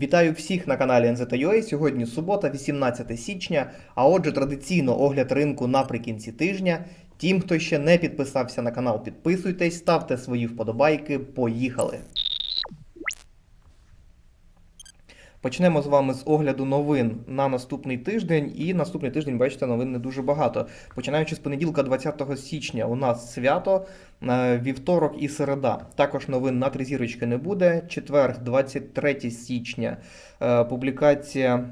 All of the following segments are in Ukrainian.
Вітаю всіх на каналі NZUA. Сьогодні субота, 18 січня. А отже, традиційно огляд ринку наприкінці тижня. Тим, хто ще не підписався на канал, підписуйтесь, ставте свої вподобайки. Поїхали! Почнемо з вами з огляду новин на наступний тиждень. І наступний тиждень, бачите, новин не дуже багато. Починаючи з понеділка, 20 січня, у нас свято, е, вівторок і середа. Також новин на три зірочки не буде. Четвер, 23 січня, е, публікація.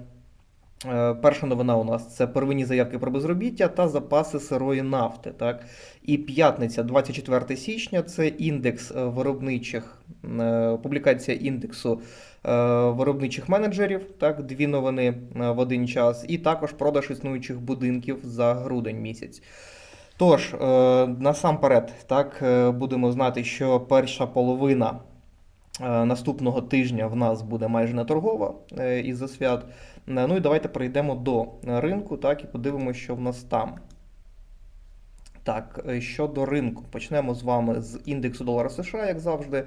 Е, Перша новина у нас це первинні заявки про безробіття та запаси сирої нафти. Так? І п'ятниця, 24 січня, це індекс е, виробничих, е, публікація індексу виробничих менеджерів. Так, дві новини в один час, і також продаж існуючих будинків за грудень місяць. Тож, насамперед, так, будемо знати, що перша половина наступного тижня в нас буде майже не торгова із-за свят. Е, Ну і давайте перейдемо до ринку, так, і подивимося, що в нас там. Так, е, щодо ринку, почнемо з вами з індексу долара США, як завжди.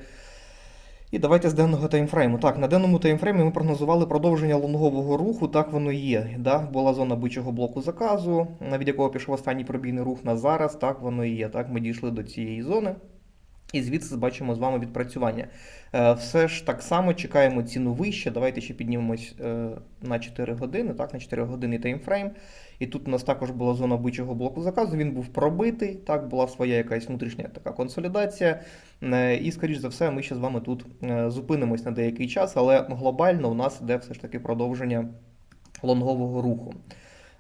І давайте з денного таймфрейму. Так, на денному таймфреймі ми прогнозували продовження лонгового руху, так воно є. Да? Була зона бичого блоку заказу, від якого пішов останній пробійний рух на зараз, так воно і є. Так, ми дійшли до цієї зони. І звідси бачимо з вами відпрацювання. Е, Все ж так само чекаємо ціну вище. Давайте ще піднімемось е, на 4 години, так, на 4 години таймфрейм. І тут у нас також була зона бичого блоку заказу. Він був пробитий, так, була своя якась внутрішня така консолідація. Е, І, скоріш за все, ми ще з вами тут зупинимось на деякий час, але глобально у нас іде все ж таки продовження лонгового руху.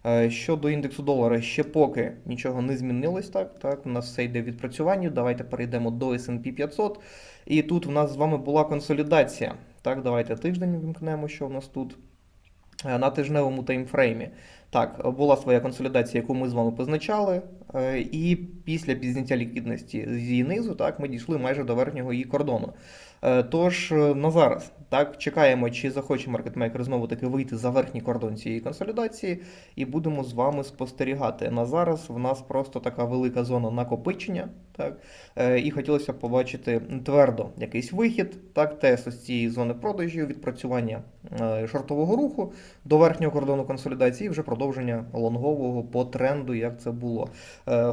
Е, Щодо індексу долара, ще поки нічого не змінилось. Так, так, у нас все йде в відпрацюванню. Давайте перейдемо до S&P 500. І тут у нас з вами була консолідація. Так, давайте тиждень вімкнемо, що у нас тут. Е, На тижневому таймфреймі. Так, була своя консолідація, яку ми з вами позначали. е, І після підняття ліквідності з її низу, так, ми дійшли майже до верхнього її кордону. Е, Тож е, на зараз так чекаємо, чи захоче маркетмейкер знову таки вийти за верхній кордон цієї консолідації, і будемо з вами спостерігати. На зараз в нас просто така велика зона накопичення, так е, і хотілося б побачити твердо якийсь вихід, так, тест з цієї зони продажів, відпрацювання шортового руху до верхнього кордону консолідації, вже продовження лонгового по тренду, як це було.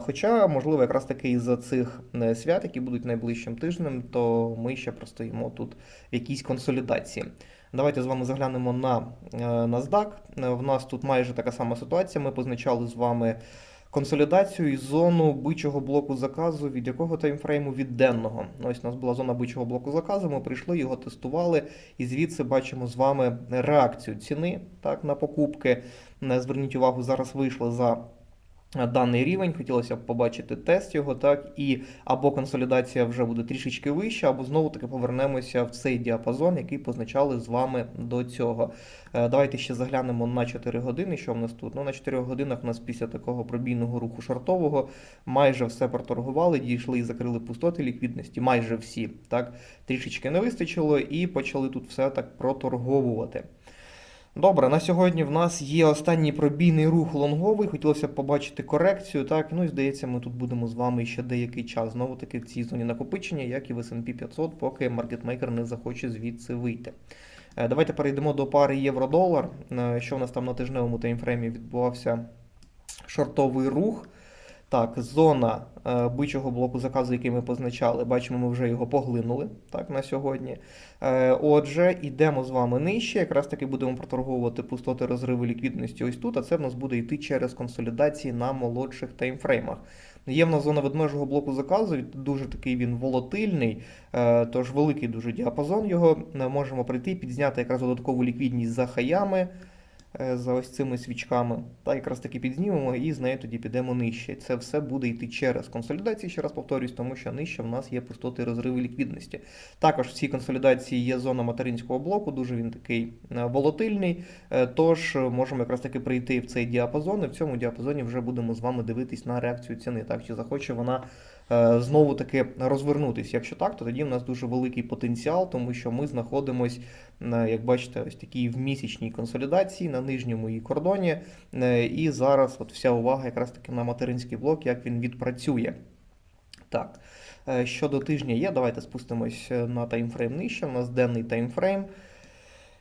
Хоча, можливо, якраз таки із-за цих е, свят, які будуть найближчим тижнем, то ми ще простоїмо тут в якійсь консолідації. Давайте з вами заглянемо на е, NASDAQ. Е, В нас тут майже така сама ситуація. Ми позначали з вами консолідацію і зону бичого блоку заказу, від якого таймфрейму від денного. Ось у нас була зона бичого блоку заказу. Ми прийшли, його тестували, і звідси бачимо з вами реакцію ціни так, на покупки. Е, Зверніть увагу, зараз вийшли за. Даний рівень хотілося б побачити тест його, так і або консолідація вже буде трішечки вища, або знову таки повернемося в цей діапазон, який позначали з вами до цього. Е, Давайте ще заглянемо на 4 години. Що в нас тут? Ну на 4 годинах у нас після такого пробійного руху шортового майже все проторгували, дійшли і закрили пустоти ліквідності, майже всі. Так трішечки не вистачило, і почали тут все так проторговувати. Добре, на сьогодні в нас є останній пробійний рух лонговий. Хотілося б побачити корекцію. Так, ну і здається, ми тут будемо з вами ще деякий час. Знову таки в цій зоні накопичення, як і в S&P 500, поки маркетмейкер не захоче звідси вийти. Е, Давайте перейдемо до пари євро-долар. Е, Що в нас там на тижневому таймфреймі відбувався шортовий рух. Так, зона е, бичого блоку заказу, який ми позначали, бачимо, ми вже його поглинули так, на сьогодні. Е, отже, йдемо з вами нижче. Якраз таки будемо проторговувати пустоти розриви ліквідності ось тут, а це в нас буде йти через консолідації на молодших таймфреймах. Є в нас зона ведмежого блоку заказу, дуже такий він волатильний, е, тож великий дуже діапазон його. Е, Можемо прийти, підзняти якраз додаткову ліквідність за хаями за ось цими свічками. Та якраз таки підзнімемо і з нею тоді підемо нижче. Це все буде йти через консолідації, ще раз повторюсь, тому що нижче в нас є пустоти розриви ліквідності. Також в цій консолідації є зона материнського блоку, дуже він такий е, волатильний. е, Тож е, можемо якраз таки прийти в цей діапазон, і в цьому діапазоні вже будемо з вами дивитись на реакцію ціни. Так, чи захоче вона е, знову таки розвернутися. Якщо так, то тоді в нас дуже великий потенціал, тому що ми знаходимось, е, як бачите, ось такій в місячній консолідації на нижньому її кордоні. Е, І зараз от вся увага якраз таки на материнський блок, як він відпрацює. Так. Е, Щодо тижня є, давайте спустимось е, на таймфрейм нижче. У нас денний таймфрейм.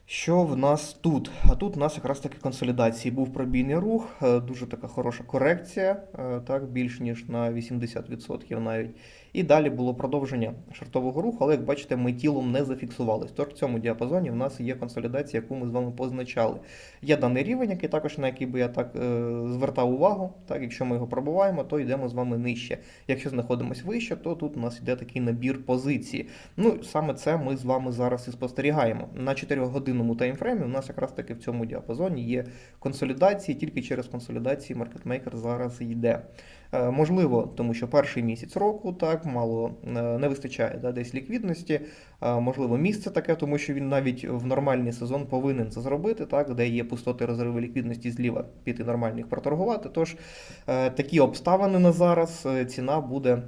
Що в нас тут? А тут у нас якраз таки консолідації був пробійний рух, е, дуже така хороша корекція, е, так, більш ніж на 80% навіть. І далі було продовження шартового руху, але як бачите, ми тілом не зафіксувались. Тож в цьому діапазоні в нас є консолідація, яку ми з вами позначали. Є даний рівень, який також на який би я так е, звертав увагу. Так, якщо ми його пробуваємо, то йдемо з вами нижче. Якщо знаходимося вище, то тут у нас йде такий набір позиції. Ну, саме це ми з вами зараз і спостерігаємо. На 4-годинному таймфреймі у нас якраз таки в цьому діапазоні є консолідації, тільки через консолідації маркетмейкер зараз йде. Е, Можливо, тому що перший місяць року так мало е, не вистачає да, десь ліквідності. Е, Можливо, місце таке, тому що він навіть в нормальний сезон повинен це зробити, так, де є пустоти розриви ліквідності зліва піти нормально їх проторгувати. Тож такі обставини на зараз ціна буде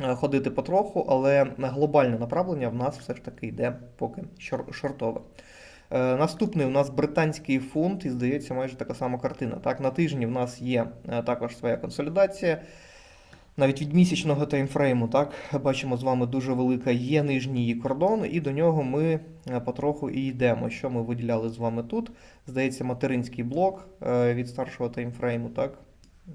ходити потроху, але глобальне направлення в нас все ж таки йде поки шор- шортове. Е, Наступний у нас британський фунт, і здається, майже така сама картина. Так, на тижні в нас є е, також своя консолідація. Навіть від місячного таймфрейму, так, бачимо з вами дуже велика є нижній її кордон, і до нього ми е, потроху і йдемо. Що ми виділяли з вами тут? Здається, материнський блок від старшого таймфрейму, так?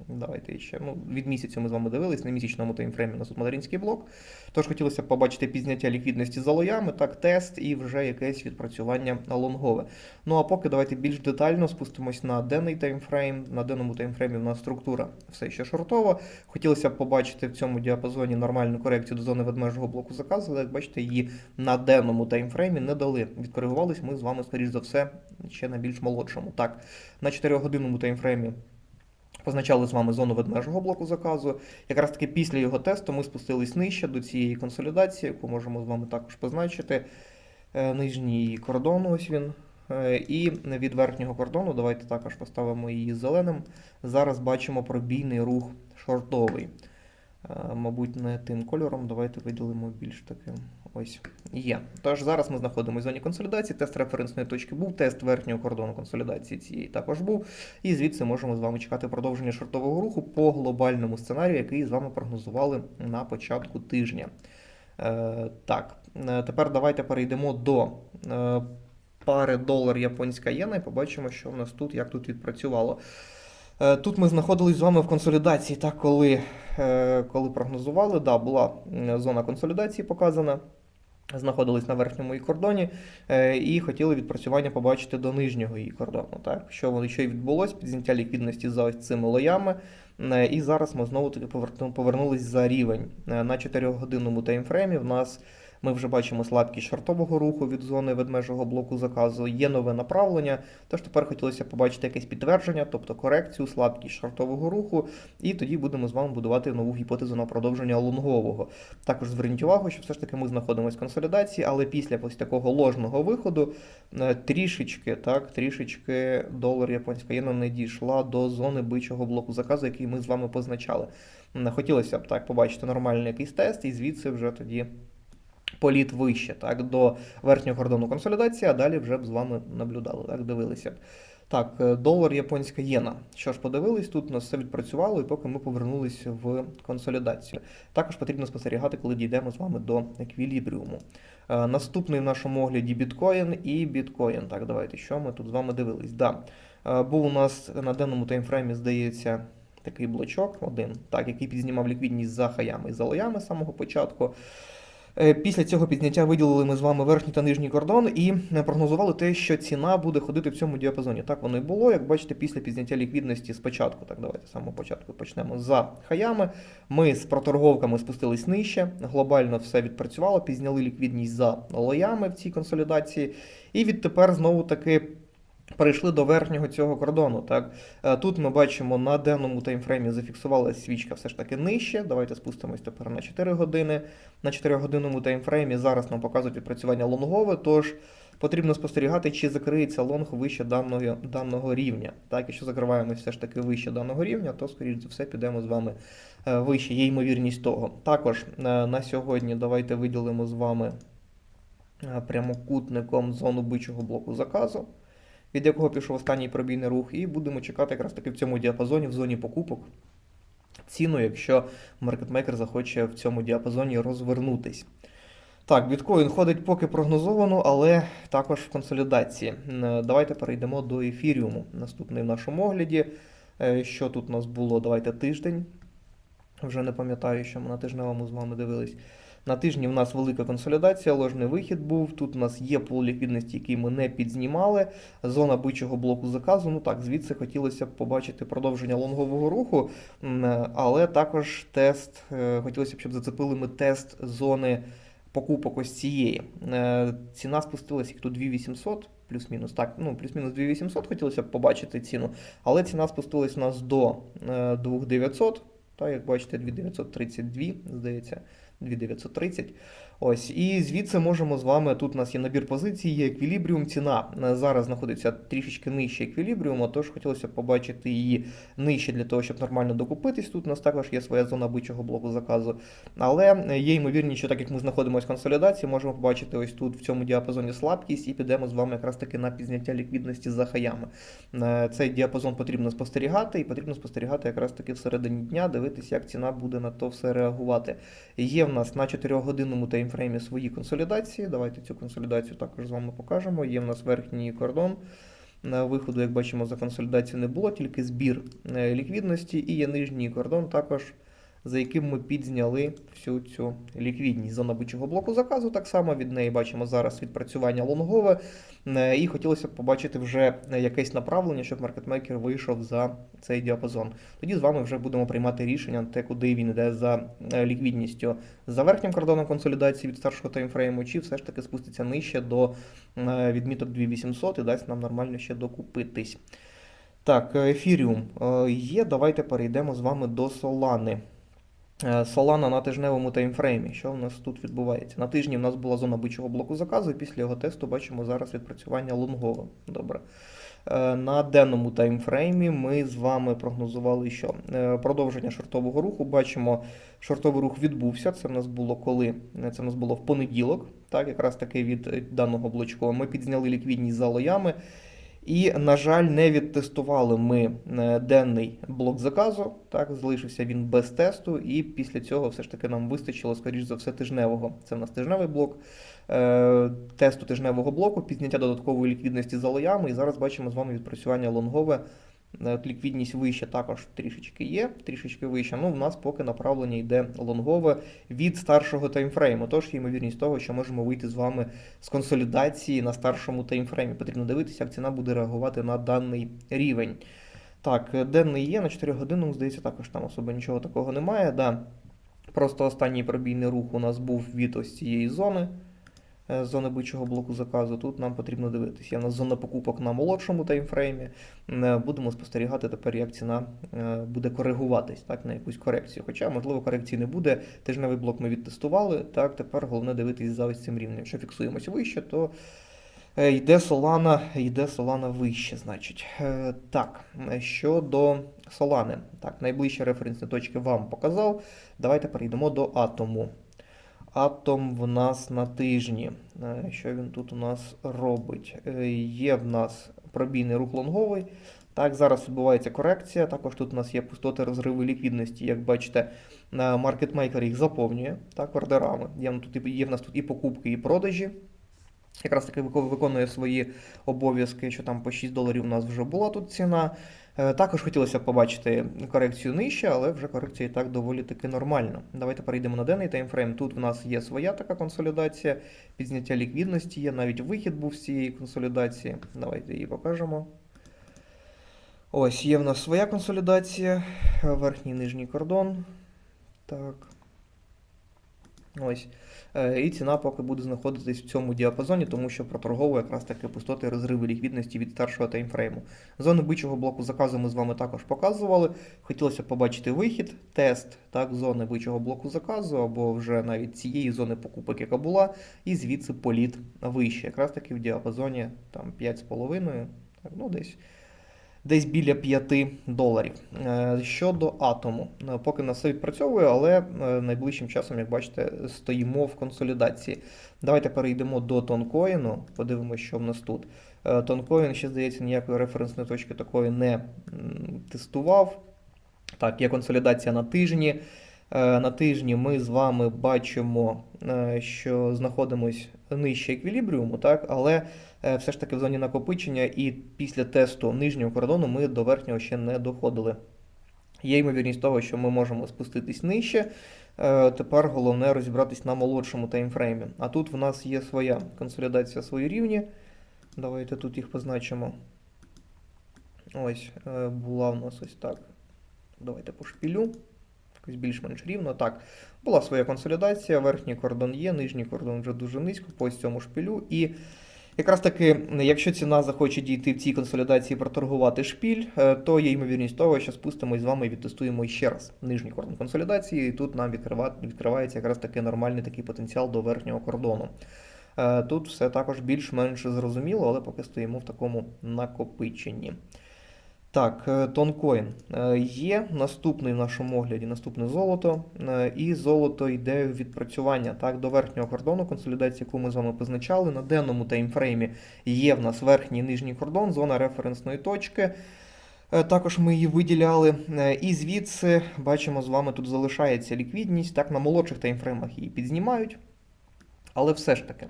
Давайте ще. Ну, від місяця ми з вами дивились, на місячному таймфреймі у нас тут материнський блок. Тож хотілося б побачити пізняття ліквідності за лоями, так, тест і вже якесь відпрацювання лонгове. Ну а поки давайте більш детально спустимось на денний таймфрейм. На денному таймфреймі у нас структура все ще шортова. Хотілося б побачити в цьому діапазоні нормальну корекцію до зони ведмежого блоку заказу, але як бачите, її на денному таймфреймі не дали. Відкоригувались ми з вами, скоріш за все, ще на більш молодшому. Так, на 4-годинному таймфреймі Позначали з вами зону ведмежого блоку заказу. Якраз таки після його тесту ми спустились нижче до цієї консолідації, яку можемо з вами також позначити. Е, Нижній кордон, ось він. Е, І від верхнього кордону, давайте також поставимо її зеленим. Зараз бачимо пробійний рух шортовий. Е, Мабуть, не тим кольором. Давайте виділимо більш таким. Ось є. Тож зараз ми знаходимося в зоні консолідації. Тест референсної точки був, тест верхнього кордону консолідації цієї також був. І звідси можемо з вами чекати продовження шортового руху по глобальному сценарію, який з вами прогнозували на початку тижня. Е, так, е, тепер давайте перейдемо до е, пари долар японська єна і побачимо, що в нас тут, як тут відпрацювало. Е, Тут ми знаходились з вами в консолідації, так, коли, е, коли прогнозували, да, була зона консолідації показана. Знаходились на верхньому її кордоні е, і хотіли відпрацювання побачити до нижнього її кордону. Так? Що, воно- що й відбулось, підзняття ліквідності за ось цими лоями. Е, І зараз ми знову таки повернулись за рівень. Е, На 4-годинному таймфреймі в нас ми вже бачимо слабкість шортового руху від зони ведмежого блоку заказу. Є нове направлення. Тож тепер хотілося побачити якесь підтвердження, тобто корекцію, слабкість шортового руху, і тоді будемо з вами будувати нову гіпотезу на продовження лонгового. Також зверніть увагу, що все ж таки ми знаходимося в консолідації, але після ось такого ложного виходу е, трішечки, так, трішечки долар японська єна не дійшла до зони бичого блоку заказу, який ми з вами позначали. Хотілося б так побачити нормальний якийсь тест, і звідси вже тоді. Політ вище, так, до верхнього кордону консолідації, а далі вже б з вами наблюдали, так, дивилися б. Так, е, долар японська єна. Що ж, подивились, тут у нас все відпрацювало, і поки ми повернулися в консолідацію. Також потрібно спостерігати, коли дійдемо з вами до еквілібріуму. Е, Наступний в нашому огляді біткоін і біткоін. Так, давайте, що ми тут з вами дивились? Да. Е, Був у нас на денному таймфреймі, здається, такий блочок один, так, який підзнімав ліквідність за хаями і за лоями з самого початку. Е, Після цього підняття виділили ми з вами верхній та нижній кордон і е, прогнозували те, що ціна буде ходити в цьому діапазоні. Так воно і було. Як бачите, після підняття ліквідності спочатку, так давайте з самого початку почнемо за хаями. Ми з проторговками спустились нижче, глобально все відпрацювало, пізняли ліквідність за лоями в цій консолідації. І відтепер знову таки. Перейшли до верхнього цього кордону. Так Е, тут ми бачимо на денному таймфреймі зафіксувалася свічка все ж таки нижче. Давайте спустимось тепер на 4 години. На 4 годинному таймфреймі зараз нам показують відпрацювання лонгове, тож потрібно спостерігати, чи закриється лонг вище даного, даного рівня. Так, якщо закриваємось все ж таки вище даного рівня, то скоріш за все підемо з вами е, вище. Є ймовірність того. Також е, на сьогодні давайте виділимо з вами прямокутником зону бичого блоку заказу від якого пішов останній пробійний рух, і будемо чекати якраз таки в цьому діапазоні, в зоні покупок. Ціну, якщо маркетмейкер захоче в цьому діапазоні розвернутись. Так, біткоін ходить поки прогнозовано, але також в консолідації. Давайте перейдемо до ефіріуму. Наступний в нашому огляді. Е, Що тут у нас було? Давайте тиждень. Вже не пам'ятаю, що ми на тижневому з вами дивились. На тижні в нас велика консолідація, ложний вихід був. Тут у нас є пул ліквідності, який ми не підзнімали. Зона бичого блоку заказу. Ну так, звідси хотілося б побачити продовження лонгового руху, е, але також тест. е, Хотілося б, щоб зацепили ми тест зони покупок ось цієї. Е, Ціна спустилася як тут 2800, плюс-мінус. Так, ну, плюс-мінус 2800 хотілося б побачити ціну, але ціна спустилась у нас до е, 2900. Та, як бачите, 2932, здається, 2930. Ось, і звідси можемо з вами. Тут у нас є набір позицій, є еквілібріум. Ціна е, зараз знаходиться трішечки нижче еквілібріуму, тож хотілося побачити її нижче для того, щоб нормально докупитись. Тут у нас також є своя зона бичого блоку заказу. Але е, є ймовірність, що так як ми знаходимося в консолідації, можемо побачити ось тут в цьому діапазоні слабкість і підемо з вами якраз таки на пізняття ліквідності за хаями. Е, Цей діапазон потрібно спостерігати, і потрібно спостерігати якраз таки всередині дня, дивитися, як ціна буде на то все реагувати. Є в нас на 4-годинному таймфреймі свої консолідації. Давайте цю консолідацію також з вами покажемо. Є в нас верхній кордон. На виходу, як бачимо, за консолідацію не було, тільки збір е, ліквідності, і є нижній кордон, також за яким ми підзняли всю цю ліквідність. Зона бичого блоку заказу так само від неї бачимо зараз відпрацювання лонгове. Е, І хотілося б побачити вже якесь направлення, щоб маркетмейкер вийшов за цей діапазон. Тоді з вами вже будемо приймати рішення те, куди він йде за е, ліквідністю за верхнім кордоном консолідації від старшого таймфрейму, чи все ж таки спуститься нижче до е, відміток 2800 і дасть нам нормально ще докупитись. Так, ефіріум є. Давайте перейдемо з вами до Солани. Е, Solana на тижневому таймфреймі. Що в нас тут відбувається? На тижні в нас була зона бичого блоку заказу, і після його тесту бачимо зараз відпрацювання лонгове. Добре. Е, На денному таймфреймі ми з вами прогнозували, що Е, продовження шортового руху. Бачимо, шортовий рух відбувся. Це в нас було коли? Це в нас було в понеділок, так, якраз таки від даного блочку. Ми підзняли ліквідність за лоями. І, на жаль, не відтестували ми е, денний блок заказу. Так, залишився він без тесту, і після цього все ж таки нам вистачило, скоріш за все, тижневого. Це в нас тижневий блок, е, тесту тижневого блоку, підняття додаткової ліквідності за лоями. І зараз бачимо з вами відпрацювання лонгове. Ліквідність вища також трішечки є, трішечки вища. Ну, в нас поки направлення йде лонгове від старшого таймфрейму. Тож є ймовірність того, що можемо вийти з вами з консолідації на старшому таймфреймі. Потрібно дивитися, як ціна буде реагувати на даний рівень. Так, денний є на 4 години, здається, також там особо нічого такого немає. Да. Просто останній пробійний рух у нас був від ось цієї зони. Е, Зони бичого блоку заказу. Тут нам потрібно дивитися. В нас зона покупок на молодшому таймфреймі. Е, Будемо спостерігати тепер, як ціна е, буде коригуватись так, на якусь корекцію. Хоча, можливо, корекції не буде. Тижневий блок ми відтестували. Так, тепер головне дивитись за ось цим рівнем. Якщо фіксуємося вище, то йде Solana, йде Solana вище, значить. Так, щодо Solana. Так, найближчі референсні точки вам показав. Давайте перейдемо до атому. Атом в нас на тижні. Е, Що він тут у нас робить? Е, Є в нас пробійний рух лонговий. Так, зараз відбувається корекція. Також тут у нас є пустоти розриви ліквідності. Як бачите, е, маркетмейкер їх заповнює так, ордерами. Є, тут, є в нас тут і покупки, і продажі. Якраз таки виконує свої обов'язки, що там по 6 доларів у нас вже була тут ціна. Е, Також хотілося б побачити корекцію нижче, але вже корекція і так доволі таки нормальна. Давайте перейдемо на денний таймфрейм. Тут в нас є своя така консолідація, підзняття ліквідності є, навіть вихід був з цієї консолідації. Давайте її покажемо. Ось, є в нас своя консолідація, верхній і нижній кордон. Так. Ось. Е, І ціна поки буде знаходитись в цьому діапазоні, тому що проторговує якраз таки пустоти розриви ліквідності від старшого таймфрейму. Зони бичого блоку заказу ми з вами також показували. Хотілося побачити вихід, тест так, зони бичого блоку заказу, або вже навіть цієї зони покупок, яка була, і звідси політ вище. Якраз таки в діапазоні там 5,5, так, ну десь. Десь біля 5 доларів. Е, Щодо атому, Е, поки нас все відпрацьовує, але е, найближчим часом, як бачите, стоїмо в консолідації. Давайте перейдемо до тонкоїну, подивимося, що в нас тут. Тонкоін ще, здається, ніякої референсної точки такої не тестував. Так, є консолідація на тижні. На тижні ми з вами бачимо, що знаходимось нижче еквілібріуму, так, але все ж таки в зоні накопичення, і після тесту нижнього кордону ми до верхнього ще не доходили. Є ймовірність того, що ми можемо спуститись нижче. Е, Тепер головне розібратись на молодшому таймфреймі. А тут в нас є своя консолідація, свої рівні. Давайте тут їх позначимо. Ось, е, була в нас ось так. Давайте по шпілю. Якось більш-менш рівно. Так, була своя консолідація, верхній кордон є, нижній кордон вже дуже низько, по цьому шпілю. І якраз таки, якщо ціна захоче дійти в цій консолідації проторгувати шпіль, е, то є ймовірність того, що спустимось з вами і відтестуємо ще раз нижній кордон консолідації, і тут нам відкрива- відкривається якраз таки нормальний такий потенціал до верхнього кордону. Е, Тут все також більш-менш зрозуміло, але поки стоїмо в такому накопиченні. Так, е, тонкоін. Е, Є наступний в нашому огляді, наступне золото. Е, І золото йде в відпрацювання так, до верхнього кордону консолідації, яку ми з вами позначали. На денному таймфреймі є в нас верхній і нижній кордон, зона референсної точки. Також ми її виділяли. І звідси бачимо, з вами тут залишається ліквідність. Так, на молодших таймфреймах її підзнімають. Але все ж таки,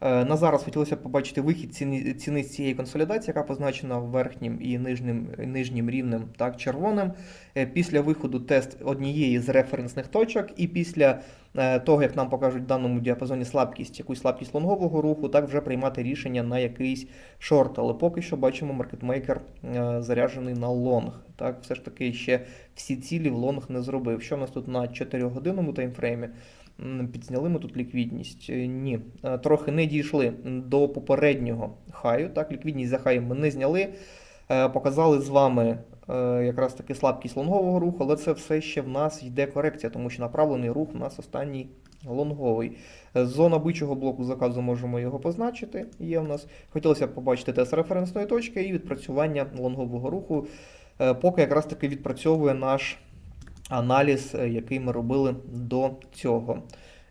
на зараз хотілося б побачити вихід ціни, ціни з цієї консолідації, яка позначена верхнім і нижнім, нижнім рівнем, так, червоним. Е, Після виходу тест однієї з референсних точок, і після е, того, як нам покажуть в даному діапазоні слабкість, якусь слабкість лонгового руху, так вже приймати рішення на якийсь шорт. Але поки що бачимо, маркетмейкер е, заряджений на лонг. Так, все ж таки ще всі цілі в лонг не зробив. Що в нас тут на 4-годинному таймфреймі? Підзняли ми тут ліквідність? Е, Ні. Е, Трохи не дійшли до попереднього хаю. Так, ліквідність за хаєм ми не зняли. Е, Показали з вами якраз таки слабкість лонгового руху, але це все ще в нас йде корекція, тому що направлений рух у нас останній лонговий. Зона бичого блоку заказу можемо його позначити. Є в нас. Хотілося б побачити тест референсної точки і відпрацювання лонгового руху, поки якраз таки відпрацьовує наш аналіз, е, який ми робили до цього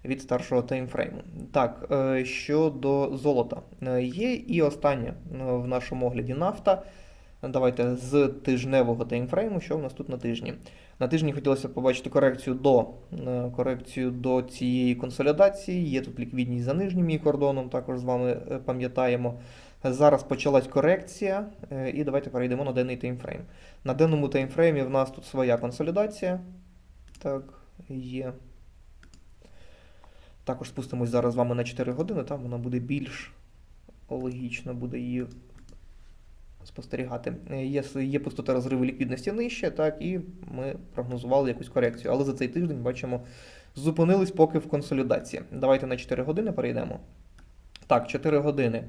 від старшого таймфрейму. Так, е, щодо золота, Е, є і останнє в нашому огляді нафта. Давайте з тижневого таймфрейму, що в нас тут на тижні. На тижні хотілося побачити корекцію до, е, корекцію до цієї консолідації. Є тут ліквідність за нижнім її кордоном, також з вами е, пам'ятаємо. Зараз почалась корекція, е, і давайте перейдемо на денний таймфрейм. На денному таймфреймі в нас тут своя консолідація. Так, є. Також спустимось зараз з вами на 4 години, там вона буде більш логічно буде її спостерігати. Е, Є, є пустота розриву ліквідності нижче, так, і ми прогнозували якусь корекцію. Але за цей тиждень бачимо, зупинились поки в консолідації. Давайте на 4 години перейдемо. Так, 4 години.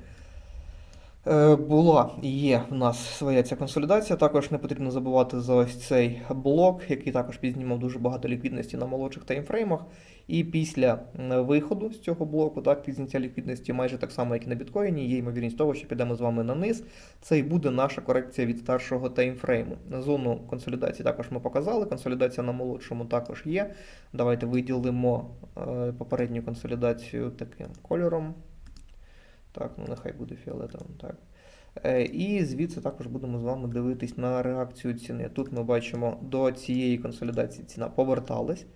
Е, Була і є в нас своя ця консолідація. Також не потрібно забувати за ось цей блок, який також підзнімав дуже багато ліквідності на молодших таймфреймах. І після виходу з цього блоку, так, підзняття ліквідності майже так само, як і на біткоїні, є ймовірність того, що підемо з вами на низ. Це і буде наша корекція від старшого таймфрейму. Зону консолідації також ми показали. Консолідація на молодшому також є. Давайте виділимо е, попередню консолідацію таким кольором. Так, ну нехай буде фіолетовим. Так. Е, І звідси також будемо з вами дивитись на реакцію ціни. Тут ми бачимо до цієї консолідації ціна поверталась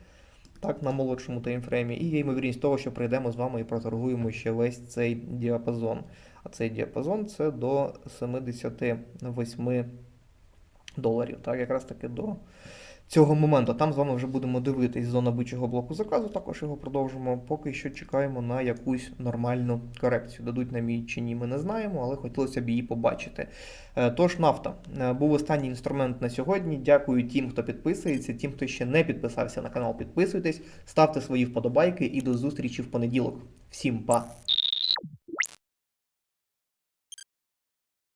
так, на молодшому таймфреймі, і є ймовірність того, що прийдемо з вами і проторгуємо ще весь цей діапазон. А цей діапазон це до 78 доларів. Так, якраз таки до цього моменту. Там з вами вже будемо дивитись зона бичого блоку заказу, також його продовжимо. Поки що чекаємо на якусь нормальну корекцію. Дадуть нам її чи ні, ми не знаємо, але хотілося б її побачити. Е, Тож, нафта Е, був останній інструмент на сьогодні. Дякую тим, хто підписується, тим, хто ще не підписався на канал, підписуйтесь, ставте свої вподобайки і до зустрічі в понеділок. Всім па!